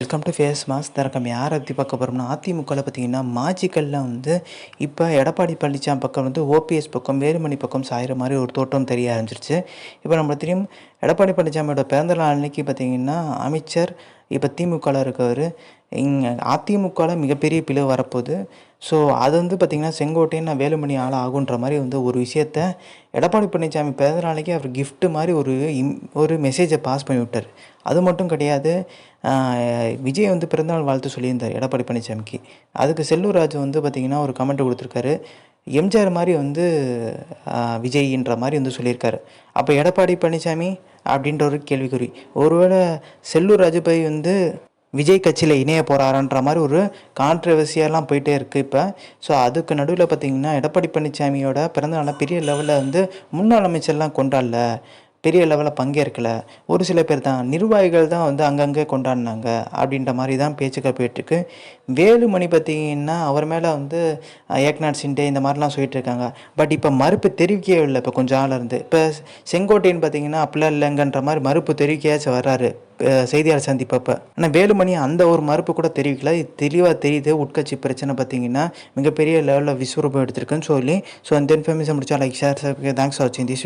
Welcome to face mass தரக்கம் யாரை பற்றி பார்க்க போகிறோம்னா அதிமுகவில் பார்த்தீங்கன்னா மாஜிக்கலில் வந்து இப்போ எடப்பாடி பழனிசாமி பக்கம் வந்து ஓபிஎஸ் பக்கம் வேலுமணி பக்கம் சாயிற மாதிரி ஒரு தோட்டம் தெரிய ஆரம்பிச்சிருச்சு. இப்போ நம்ம தெரியும் எடப்பாடி பழனிசாமியோட பிறந்த நாள் அன்னைக்கு பார்த்தீங்கன்னா அமைச்சர் இப்போ திமுகவில் இருக்கவர் இங்கே அதிமுகவில் மிகப்பெரிய பிளவு வரப்போகுது. ஸோ அது வந்து பார்த்திங்கன்னா செங்கோட்டையன் நான் வேலுமணி ஆள் ஆகுன்ற மாதிரி வந்து ஒரு விஷயத்த எடப்பாடி பழனிசாமி பிறந்த நாளைக்கு அவர் கிஃப்ட்டு மாதிரி ஒரு இம் ஒரு மெசேஜை பாஸ் பண்ணி விட்டார். அது மட்டும் கிடையாது விஜய் வந்து பிறந்தநாள் வாழ்த்து சொல்லியிருந்தார் எடப்பாடி பழனிசாமிக்கு அதுக்கு செல்லூர் ராஜு வந்து பார்த்திங்கன்னா ஒரு கமெண்ட் கொடுத்துருக்காரு. எம்ஜிஆர் மாதிரி வந்து விஜய்ன்ற மாதிரி வந்து சொல்லியிருக்காரு. அப்போ எடப்பாடி பழனிசாமி அப்படின்ற ஒரு கேள்விக்குறி. ஒருவேளை செல்லூர் ராஜபாய் வந்து விஜய் கட்சியில் இணைய போகிறாரான்ற மாதிரி ஒரு கான்ட்ரவர்சியெல்லாம் போயிட்டே இருக்குது இப்போ. ஸோ அதுக்கு நடுவில் பார்த்திங்கன்னா எடப்பாடி பழனிசாமியோட பிறந்தநாளை பெரிய லெவலில் வந்து முன்னாள் அமைச்சர்லாம் கொண்டாடல. பெரிய லெவலில் பங்கேற்கல. ஒரு சில பேர் தான் நிர்வாகிகள் தான் வந்து அங்கங்கே கொண்டாடினாங்க அப்படின்ற மாதிரி தான் பேச்சுக்கள் போயிட்டுருக்கு. வேலுமணி பார்த்தீங்கன்னா அவர் மேலே வந்து ஏக்நாத் சிண்டே இந்த மாதிரிலாம் சொல்லிட்டு இருக்காங்க. பட் இப்போ மறுப்பு தெரிவிக்கவே இல்லை இப்போ கொஞ்சம் ஆள் இருந்து. இப்போ செங்கோட்டையன் பார்த்தீங்கன்னா அப்படிலாம் இல்லைங்கன்ற மாதிரி மறுப்பு தெரிவிக்கையாச்சும் வர்றாரு செய்தியாளர் சந்திப்பப்போ. ஆனால் வேலுமணி அந்த ஒரு மறுப்பு கூட தெரிவிக்கல. இது தெளிவாக தெரியுது உட்கட்சி பிரச்சனை பார்த்தீங்கன்னா மிகப்பெரிய லெவலில் விஸ்வரூபம் எடுத்திருக்குன்னு சொல்லி. ஸோ அந்த இன்ஃபர்மேஷன் முடிச்சா லைக் ஷேர் தேங்க்ஸ் ஃபார் வாட்சிங் தி